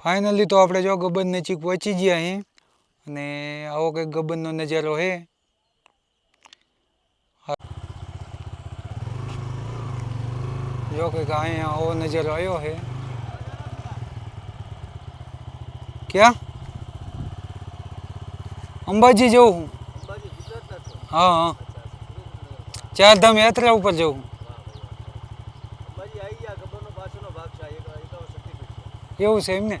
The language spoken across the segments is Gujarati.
ફાઇનલી તો આપણે જો ગબ્બર નજીક પહોંચી ગયા અહીં અને આવો કંઈક ગબ્બરનો નજારો છે જો કંઈક અહીંયા આવો નજારો આવ્યો છે ક્યાં? અંબાજી જવું હું. હા હા. ચારધામ યાત્રા ઉપર જવું અંબાજી આવી ગયા ગબ્બરનો પાછળનો ભાગ છે આ એક એકાવન શક્તિપીઠ છે એવું છે એમને?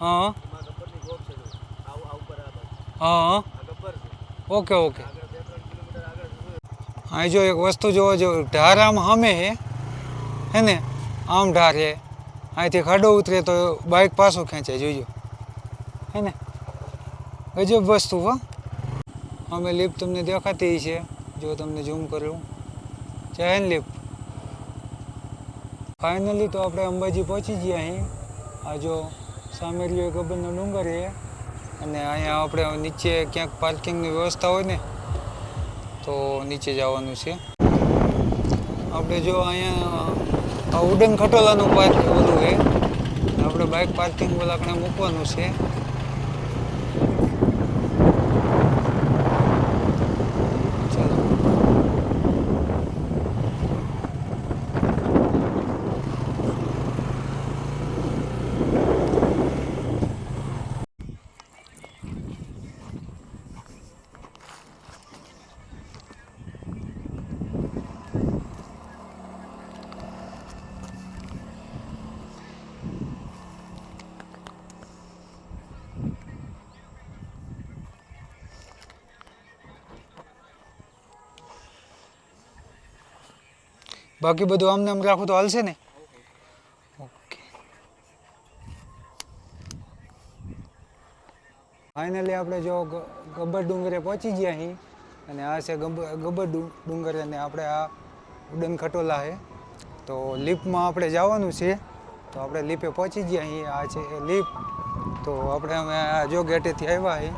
હા છે હા છે. Okay okay. અહીં જો એક વસ્તુ જોવો જો ઢાર આમ હમે હે ને? આમ ઢાર હે. અહીંથી ખાડો ઉતરે તો બાઇક પાછું ખેંચાય જોજો હે ને? ગજબ વસ્તુ હો. અમે લિફ્ટ તમને દેખાતી છે. જો તમને ઝૂમ કરું. ચાહે ને લિફ્ટ ફાઇનલી તો આપણે અંબાજી પહોંચી ગયા અહીં. આ જો સામે રહ્યો ગબ્બરનો ડુંગર છે. અને અહીંયા આપણે નીચે ક્યાંક પાર્કિંગની વ્યવસ્થા હોય ને, તો નીચે જવાનું છે. આપણે જો અહીંયા ઉડન ખટોલાનું પાર્ક ઓલું છે. આપણે બાઇક પાર્કિંગ ઓલા કણે મૂકવાનું છે ચાલો બાકી બધું આમને આમ રાખો તો હાલશે ને? ઓકે. ફાઇનલી આપણે જો ગબ્બર ડુંગરે પહોંચી ગયા અહીં અને આ છે ગબ્બર ડુંગર અને આપણે આ ઉડન ખટોલા છે તો લિફ્ટમાં આપણે જવાનું છે, તો આપણે લીપે પહોંચી ગયા અહીં આ છે લીપ તો આપણે હવે આ જો ગેટેથી આવ્યા અહીં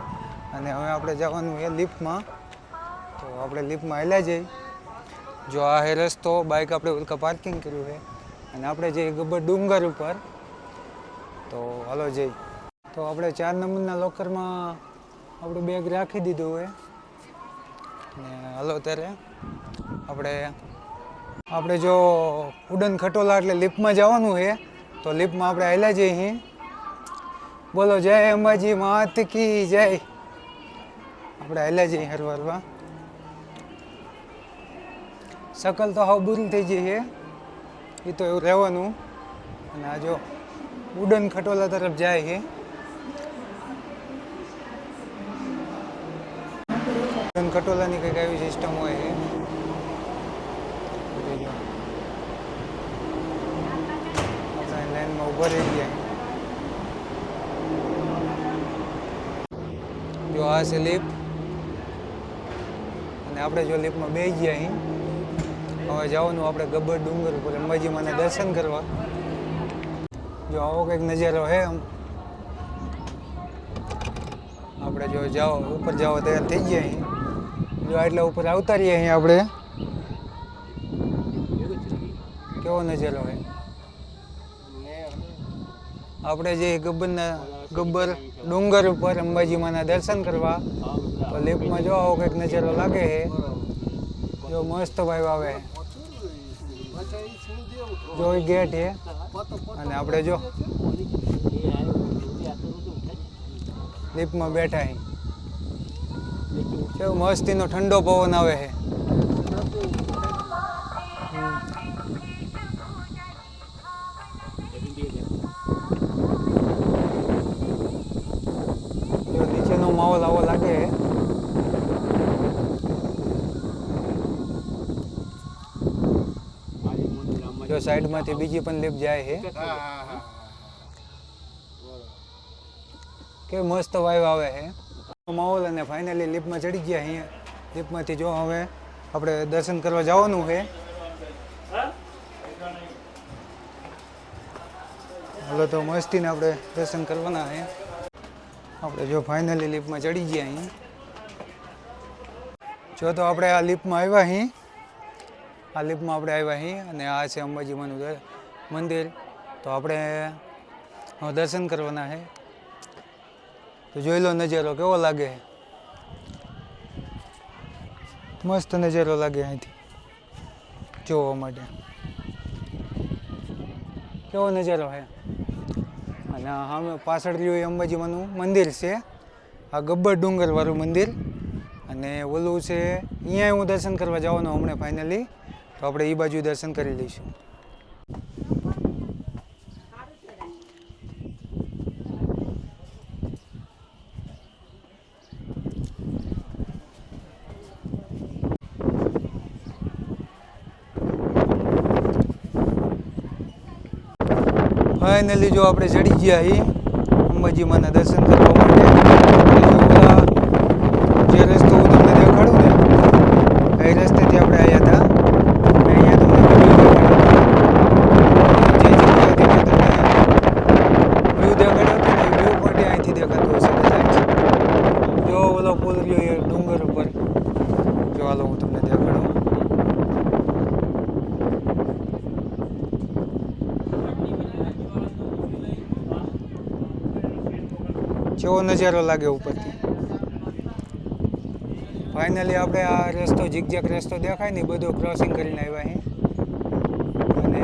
અને હવે આપણે જવાનું છે લિફ્ટમાં. તો આપણે લિફ્ટમાં હેલા જઈ. જો આ હે રસ્તો બાઇક આપણે ઉલકા પાર્કિંગ કર્યું છે. અને આપણે જઈએ ગબ્બર ડુંગર ઉપર, તો હાલો જઈ. તો આપણે ચાર નંબરના લોકરમાં આપણું બેગ રાખી દીધું હોય ને હાલો ત્યારે આપણે આપણે જો ઉડન ખટોલા એટલે લિફ્ટમાં જવાનું છે, તો લિફ્ટમાં આપણે હાલ્યા જઈએ બોલો, જય અંબાજી, માત કી જય. આપણે હાલ્યા જઈએ હરવારમાં. શકલ તો હાવ બુરી થઈ ગઈ છે. એ તો એવું રહેવાનું. અને આ જો ઉડન ખટોલા તરફ જાય છે. ઉડન ખટોલાની કંઈક આવી સિસ્ટમ હોય છે. લાઈનમાં ઊભા રહી ગયા. જો આ છે લિફ્ટ અને આપણે જો લિફ્ટમાં બે ગયા અહીં. હવે જવાનું આપણે ગબ્બર ડુંગર ઉપર, અંબાજી માના દર્શન કરવા. જો આવો કંઈક નજારો છે આમ. આપણે જો જાઓ, ઉપર જાઓ તૈયાર થઈ જઈએ અહીં. જો આટલા ઉપર આવતા રહીએ અહીં આપણે. કેવો નજારો હે? આપણે જે ગબ્બરના, ગબ્બર ડુંગર ઉપર અંબાજી માના દર્શન કરવા, તો લિફ્ટમાં જો આવો કંઈક નજારો લાગે છે જો મસ્ત ભાઈ આવે. જો એ ગેટ છે. અને આપણે જો લિફ્ટમાં બેઠા છે મસ્તીનો ઠંડો પવન આવે છે. સાઈડમાંથી બીજી પણ લીપ જાય છે. કે મસ્ત વાઈવ આવે છે. માહોલ અને ફાઇનલી લીપમાં ચડી ગયા અહીંયા. લીપમાંથી જો હવે આપણે દર્શન કરવા જવાનું છે. હાલો તો મસ્તીને આપણે દર્શન કરવાના છે. આપણે જો ફાઇનલી લીપમાં ચડી ગયા અહીં. જો તો આપણે આ લીપમાં આવ્યા અહીં આ લિફ્ટમાં આપણે આવ્યા અહીં અને આ છે અંબાજીમાંનું મંદિર. તો આપણે દર્શન કરવાના છે. તો જોઈ લો નજારો, કેવો લાગે? મસ્ત નજારો લાગે અહીંથી, જોવા માટે. કેવો નજારો છે? અને સામે પાછળ રહ્યું એ અંબાજીમાંનું મંદિર છે. આ ગબ્બર ડુંગર વાળું મંદિર. અને ઓલું છે અહીંયા હું દર્શન કરવા જવાનો હમણાં ફાઇનલી તો આપણે એ બાજુ દર્શન કરી લઈશું. ફાઇનલી જો આપણે ચડી ગયા અંબાજી માના દર્શન કરવા માટે જે રસ્તો હું તમને દેખાડું ને એ રસ્તેથી આપણે આવ્યા હતા અને અહીંયા તમને વ્યૂ દેખાડ્યો જે જગ્યાએથી મેં તમને વ્યૂ દેખાડ્યો હતો ને એ વ્યૂ પોઈન્ટ અહીંથી દેખાતો હશે કદાચ જો ઓલો પુલ રહ્યો એ ડુંગર ઉપર જો હાલો હું તમને દેખાડું કેવો નજારો લાગે ઉપરથી. ફાઇનલી આપણે આ રસ્તો જીગજેક રસ્તો દેખાય ને, બધું ક્રોસિંગ કરીને આવ્યા અહીં અને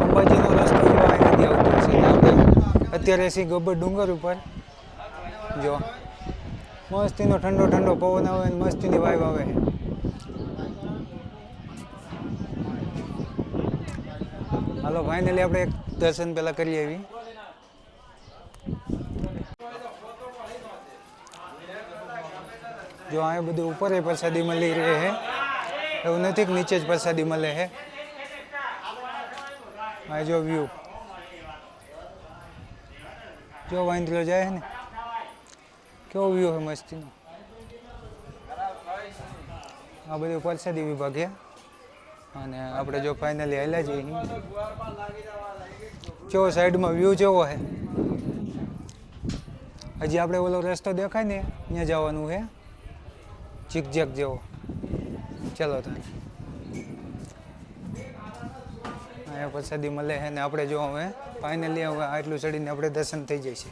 અંબાજીનો રસ્તો અહીંથી આવતો છે અત્યારે સી ગબ્બર ડુંગર ઉપર, જો, મસ્તીનો ઠંડો ઠંડો પવન આવે ને મસ્તીની વાઈબ આવે હાલો ફાઇનલી આપણે એક દર્શન પહેલાં કરી આવી. જો અહીંયા બધું ઉપર પ્રસાદી મળી રહે છે એવું નથી કે નીચે જ પ્રસાદી મળે છે આ જો વ્યૂ જો વાંદરો જાય ને, કેવો વ્યૂ છે મસ્તીનો? આ બધું પ્રસાદી વિભાગ છે અને આપણે જો ફાઇનલી હેલા જઈએ કેવો સાઈડમાં વ્યૂ જેવો છે હજી આપણે ઓલો રસ્તો દેખાય ને ત્યાં જવાનું છે ઝીકઝેક જેવો. ચલો તારે અહીંયા પ્રસાદી મળે છે ને આપણે જો હવે ફાઇનલી હવે આટલું ચડીને આપણે દર્શન થઈ જાય છે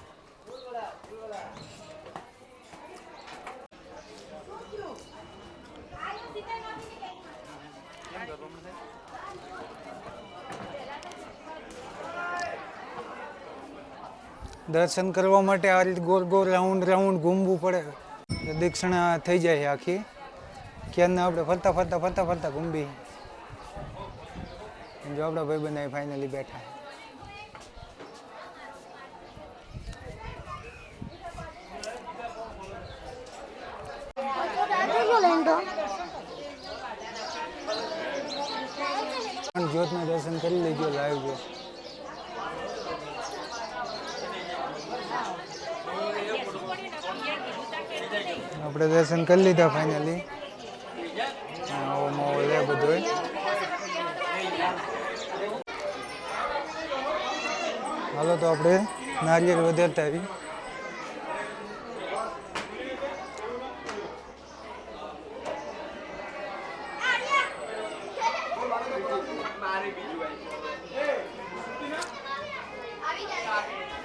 દર્શન કરવા માટે આ રીતે ગોળ ગોળ રાઉન્ડ રાઉન્ડ ઘૂમવું પડે. દક્ષિણા થઈ જાય છે આખી ક્યારના આપણે ફરતા ફરતા ફરતા ફરતા ઘૂમવી જો આપણા ભાઈ બંધ ફાઇનલી બેઠા પણ જ્યોતના દર્શન કરી લેજો લાઈવ જો આપણે દર્શન કરી લીધા ફાઇનલી હાલો તો આપણે નારિયેળ વધારતા આવી.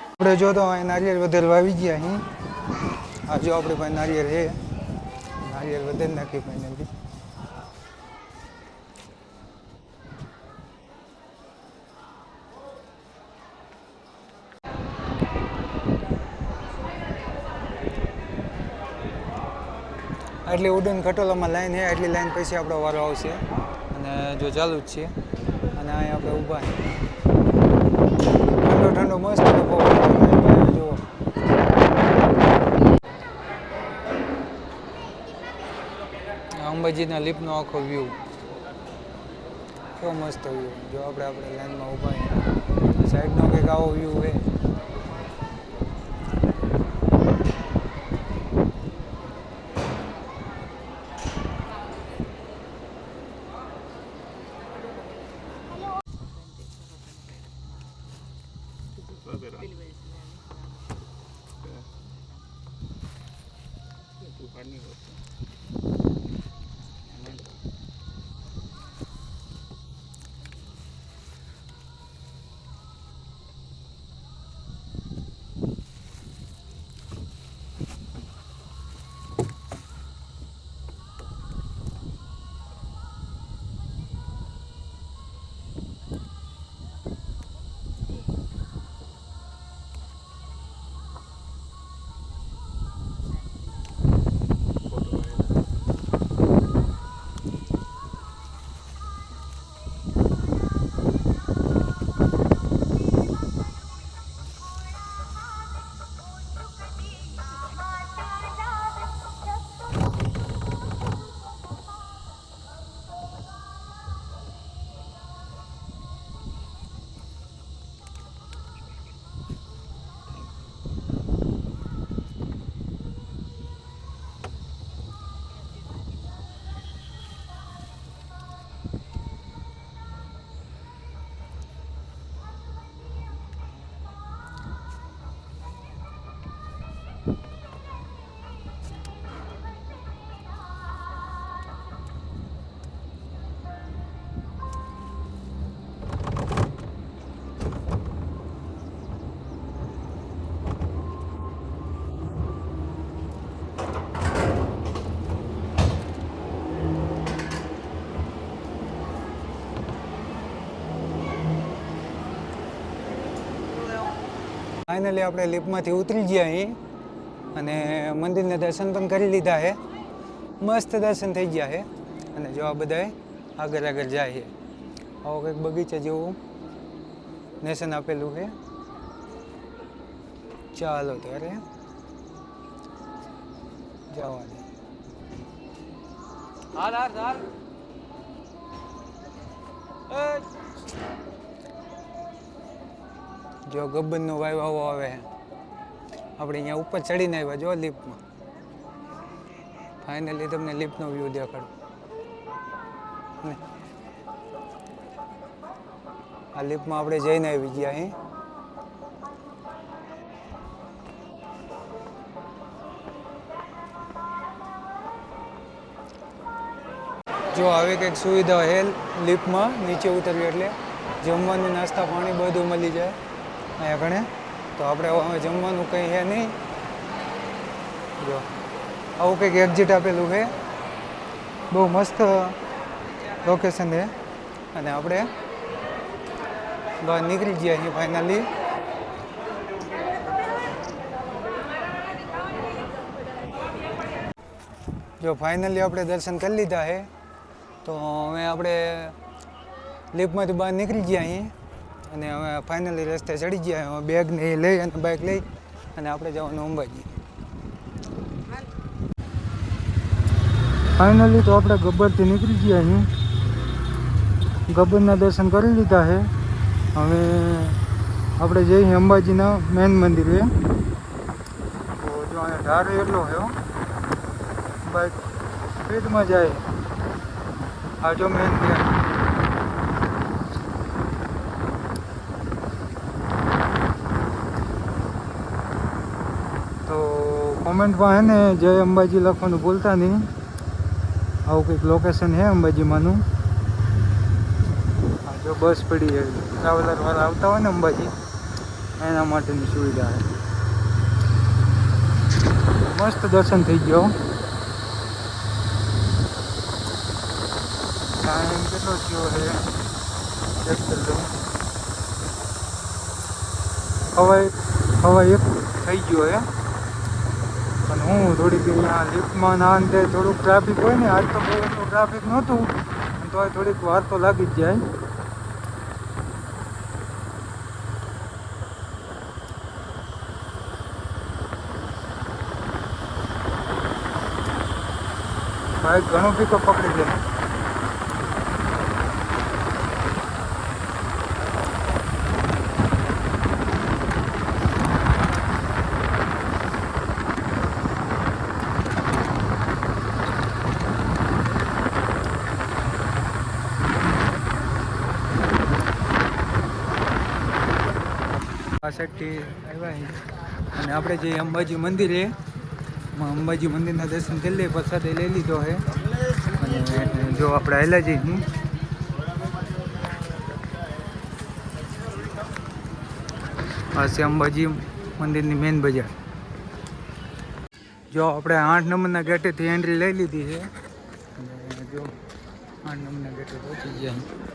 આપણે જો તો નારિયેળ વધારવા આવી ગયા અહીં. આ જો આપણે પાસે નારિયેળ છે. નારિયેળ વધે નાખી ફાઇનલી આટલી ઉડન ખટોલામાં લાઈન છે, આટલી લાઈન પછી આપણો વારો આવશે. અને જો ચાલુ જ છે. અને અહીંયા આપણે ઊભા ઠંડો ઠંડો મસ્ત પવન જુઓ અંબાજીના લીપનો આખો વ્યૂ કેવો મસ્ત વ્યૂ જો આપણે આપણે લાઈનમાં ઊભા સાઈડનો કંઈક આવો વ્યૂ છે ફાઇનલી આપણે લિફ્ટમાંથી ઉતરી ગયા અહીં અને મંદિરને દર્શન પણ કરી લીધા છે. મસ્ત દર્શન થઈ ગયા છે. અને જો આ બધાએ આગળ આગળ જાય છે. આવો કંઈક બગીચા જેવું નેશન આપેલું છે. ચાલો ત્યારે જવા દે. હાલ હાલ હાલ. જો ગબ્બરનો વાયુ આવો આવે. આપણે અહીંયા ઉપર ચડીને આવ્યા જો લિફ્ટમાં. ફાઇનલી તમને લિફ્ટનો વ્યૂ દેખાડું. આ લિફ્ટમાં આપણે જઈને આવી ગયા અહીં. જો આવી કંઈક સુવિધા હેલ લિફ્ટમાં, નીચે ઉતરવી એટલે જમવાનું, નાસ્તા, પાણી બધું મળી જાય. અહીંયા ભણે તો આપણે હવે જમવાનું કંઈ છે નહીં. જો. આવું કંઈક એક્ઝિટ આપેલું છે. બહુ મસ્ત લોકેશન છે. અને આપણે બહાર નીકળી ગયા અહીં ફાઇનલી જો ફાઇનલી આપણે દર્શન કરી લીધા છે. તો હવે આપણે લિફ્ટમાંથી બહાર નીકળી ગયા અહીં અને હવે ફાઇનલી રસ્તે ચડી ગયા હવે બેગ ને એ લઈ અને બાઇક લઈ અને આપણે જવાનું અંબાજી. ફાઇનલી તો આપણે ગબ્બરથી નીકળી ગયા અહીં ગબ્બરના દર્શન કરી લીધા છે. હવે આપણે જઈએ અંબાજીના મેન મંદિરે. તો જો અહીંયા ઢાર એટલો હો. બાઇક સ્પીડમાં જાય. આ જો મેન ગેટ કોમેન્ટમાં હે ને, જય અંબાજી લખવાનું ભૂલતા નહીં. આવું કંઈક લોકેશન છે અંબાજીમાંનું. જો બસ પડી છે. ટ્રાવેલર વાળા આવતા હોય ને અંબાજી, એના માટેની સુવિધા છે મસ્ત દર્શન થઈ ગયો. ટાઈમ કેટલો થયો છે ચેક કરી લઉં. હવે હવાઈ એક થઈ ગયો પણ હું થોડીક લિફ્ટમાં ના અંતે થોડુંક ટ્રાફિક હોય ને, આજ તો બહુ એટલું ટ્રાફિક નહોતું તો થોડીક વાર તો લાગી જ જાય. ભાઈ, ઘણું પીકો પકડી લે. સાઈડથી આવ્યા અને આપણે જે અંબાજી મંદિર મંદિરે અંબાજી મંદિરના દર્શન કરી લઈએ, પ્રસાદ લઈ લીધો છે. અને જો આપણે આવેલા જઈએ આ છે અંબાજી મંદિરની મેઇન બજાર. જો આપણે આઠ નંબરના ગેટેથી એન્ટ્રી લઈ લીધી છે. અને જો આઠ નંબરના ગેટે પહોંચી ગયા.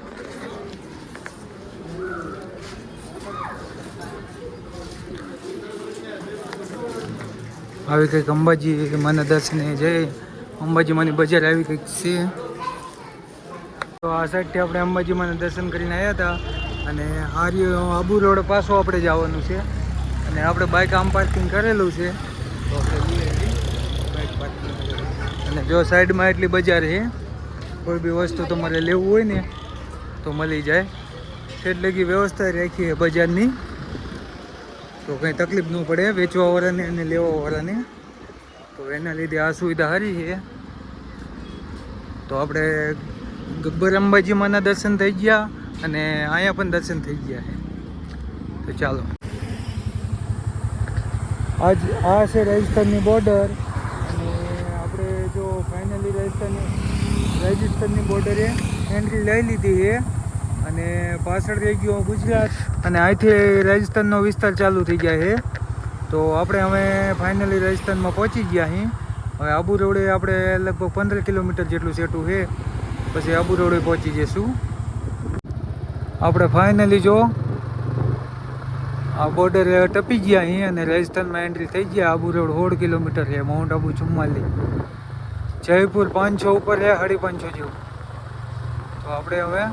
આવી કંઈક અંબાજી મને દર્શને જઈ. અંબાજી માની બજાર આવી કંઈક છે. તો આ સાઈડથી આપણે અંબાજી માના દર્શન કરીને આવ્યા હતા. અને આર્ય આબુ રોડ પાછો આપણે જવાનું છે. અને આપણે બાઇક આમ પાર્કિંગ કરેલું છે. તો આપણે અને જો સાઈડમાં એટલી બજાર છે, કોઈ બી વસ્તુ તમારે લેવું હોય ને, તો મળી જાય. એટલે કે વ્યવસ્થા રાખીએ બજારની. તો કંઈ તકલીફ ન પડે, વેચવાવાળાને અને લેવાવાળાને. તો એના લીધે આ સુવિધા સારી છે. તો આપણે ગબ્બર અંબાજીમાંના દર્શન થઈ ગયા અને અહીંયા પણ દર્શન થઈ ગયા છે. તો ચાલો. આજ આ છે રાજસ્થાનની બોર્ડર અને આપણે જો ફાઇનલી રાજસ્થાનની રાજસ્થાનની બોર્ડરે એન્ટ્રી લઈ લીધી છે. અને પાછળ રહી ગયો ગુજરાત. અને અહીંથી રાજસ્થાનનો વિસ્તાર ચાલુ થઈ ગયા છે. તો આપણે હવે ફાઇનલી રાજસ્થાનમાં પહોંચી ગયા અહીં હવે આબુ રોડે આપણે લગભગ પંદર કિલોમીટર જેટલું સેટું છે. પછી આબુ રોડે પહોંચી જઈશું. આપણે ફાઇનલી જો આ બોર્ડર ટપી ગયા અહીં અને રાજસ્થાનમાં એન્ટ્રી થઈ ગયા. આબુ રોડ સોળ કિલોમીટર છે માઉન્ટ આબુ ચુમ્માલી જયપુર પાંચસો ઉપર છે સાડી પાંચસો જેવું. તો આપણે હવે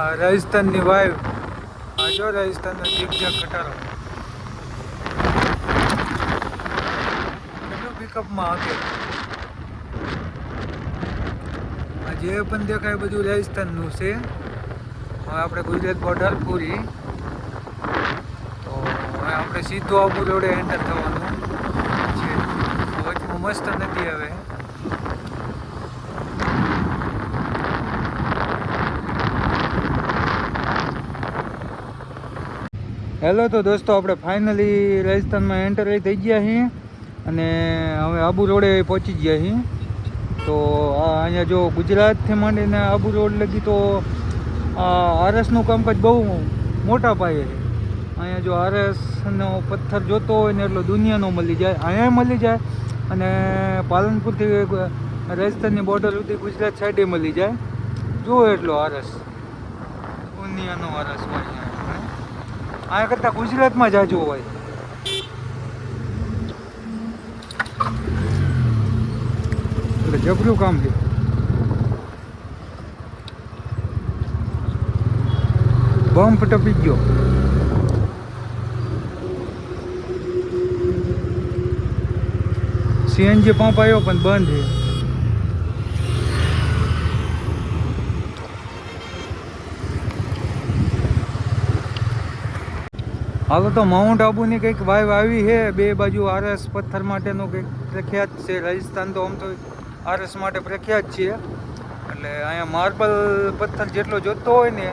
રાજસ્થાનની વાયુ, આ જો રાજસ્થાનનો ઝીકઝાક ખટારો. કેટલું પિકઅપમાં આ જે પણ દેખાય બધું રાજસ્થાનનું છે. હવે આપણે ગુજરાત બોર્ડર પૂરી. તો હવે આપણે સીધું આબુ રોડે એન્ટર થવાનું છે. મસ્ત નથી હવે. હેલો તો દોસ્તો, આપણે ફાઇનલી રાજસ્થાનમાં એન્ટર થઈ ગયા છીએ અને હવે આબુ રોડે પહોંચી ગયા છીએ. તો આ અહીંયા જો ગુજરાતથી માંડીને આબુ રોડ લગી તો આ આરએસનું કામકાજ બહુ મોટા પાયે છે. અહીંયા જો આરએસનો પથ્થર જોતો હોય ને એટલો દુનિયાનો મળી જાય, અહીંયા મળી જાય અને પાલનપુરથી રાજસ્થાનની બોર્ડર સુધી ગુજરાત સાઈડે મળી જાય. જુઓ એટલો આરસ દુનિયાનો આરસ હોય અહીંયા કરતાં ગુજરાતમાં જાજુ હોય. એટલે જબરું કામ છે. બમ્પ ટપી ગયો. સીએનજી પંપ આવ્યો પણ બંધ છે. હાલો તો માઉન્ટ આબુની કંઈક વાઇવ આવી છે. બે બાજુ આરએસ પથ્થર માટેનું કંઈક પ્રખ્યાત છે. રાજસ્થાન તો આમ તો આરએસ માટે પ્રખ્યાત છે. એટલે અહીંયા માર્બલ પથ્થર જેટલો જોતો હોય ને,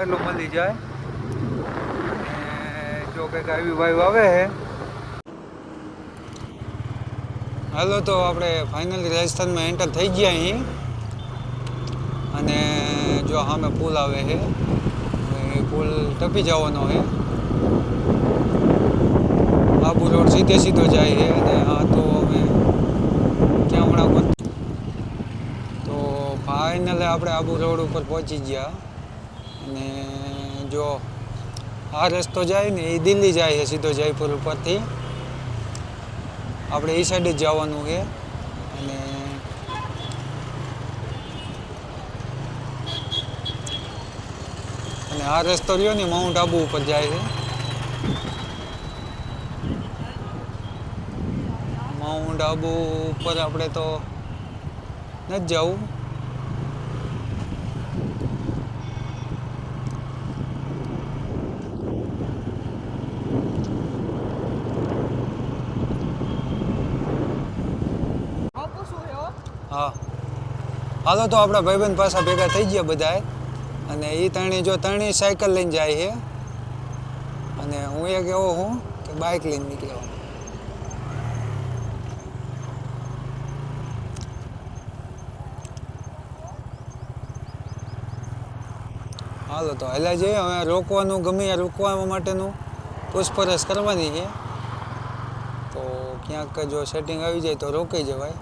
એટલો મળી જાય. જો કંઈક આવી વાઇવ આવે છે. હાલો તો આપણે ફાઇનલી રાજસ્થાનમાં એન્ટર થઈ ગયા અહીં. અને જો સામે પુલ આવે છે. એ પુલ ટપી જવાનો છે. રોડ સીધે સીધો જાય છે અને આ તો અમે ક્યાં હમણાં પણ તો ફાઇનલે આપણે આબુ રોડ ઉપર પહોંચી ગયા. અને જો આ રસ્તો જાય ને એ દિલ્હી જાય છે સીધો જયપુર ઉપરથી. આપણે એ સાઈડ જ જવાનું છે. અને અને આ રસ્તો રહ્યો ને માઉન્ટ આબુ ઉપર જાય છે. માઉન્ટ ઉપર આપણે તો નથી જવું. હા? હાલો તો આપણા ભાઈબંધ પાછા ભેગા થઈ ગયા બધાય અને એ ત્રણેય જો ત્રણેય સાયકલ લઈને જાય છે. અને હું એક એવો હું કે બાઇક લઈને નીકળ્યો. હાલો તો હેલા જઈએ. હવે રોકવાનું ગમે રોકવા માટેનું પૂછપરછ કરવાની છે. તો ક્યાંક જો સેટિંગ આવી જાય તો રોકાઈ જવાય.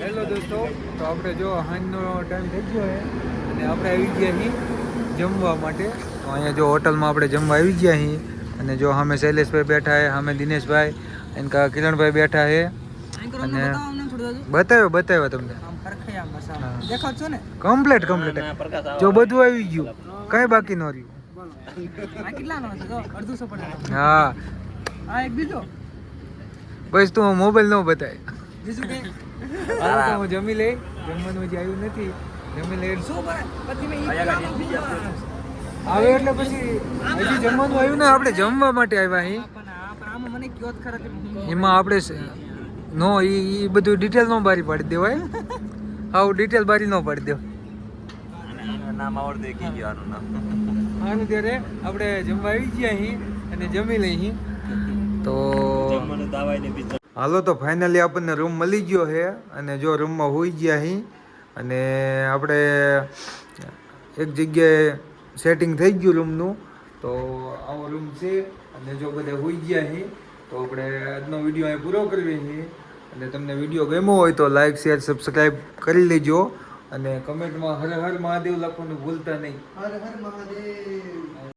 હેલો દોસ્તો તો આપણે જો હાંજનો ટાઈમ થઈ ગયો છે અને આપણે આવી ગયા અહીં જમવા માટે. તો અહીંયા જો હોટલમાં આપણે જમવા આવી ગયા અહીં અને જો સામે શૈલેષભાઈ બેઠા છે સામે દિનેશભાઈ એનકા કિરણભાઈ બેઠા છે. અને બતાવ્યો બતાવ્યો તમને. હા. દેખાવ છો ને? કમ્પ્લીટ કમ્પ્લીટ જો બધું આવી ગયું કઈ બાકી ન રહ્યું. આ કેટલાનો છે જો અડધો પડે હા. આ એક બીજો? બસ તું મોબાઈલ નો બતાય. બીજું કઈ? હું. જમી લઈ જમવાનું હજી આવ્યું નથી. જમી લઈ શું પછી મેં. આવે એટલે પછી હજી જમવાનું આવ્યું ને આપણે જમવા માટે આવ્યા અહીં એમાં આપણે નો એ એ બધું ડિટેલ નો બારી પાડી દેવાય. આવું ડિટેલ ભરી ન પડી દો. નામ આવડતું કી ગયો નામ. આનું ત્યારે આપણે જમવા આવી ગયા અહીં અને જમી લઈ અહીં. તો મને દાવાઈ ને હાલો તો ફાઇનલી આપણને રૂમ મળી ગયો છે અને જો રૂમમાં હોઈ ગયા અહીં અને આપણે એક જગ્યાએ સેટિંગ થઈ ગયું રૂમનું તો આવો રૂમ છે અને જો બધા હોઈ ગયા અહીં તો આપણે આજનો વીડિયો અહીં પૂરો કરીએ છીએ. અને તમને વીડિયો ગમ્યો હોય તો લાઈક, શેર સબસ્ક્રાઈબ કરી લેજો. અને કમેન્ટમાં હર હર મહાદેવ લખવાનું ભૂલતા નહીં. હર હર મહાદેવ.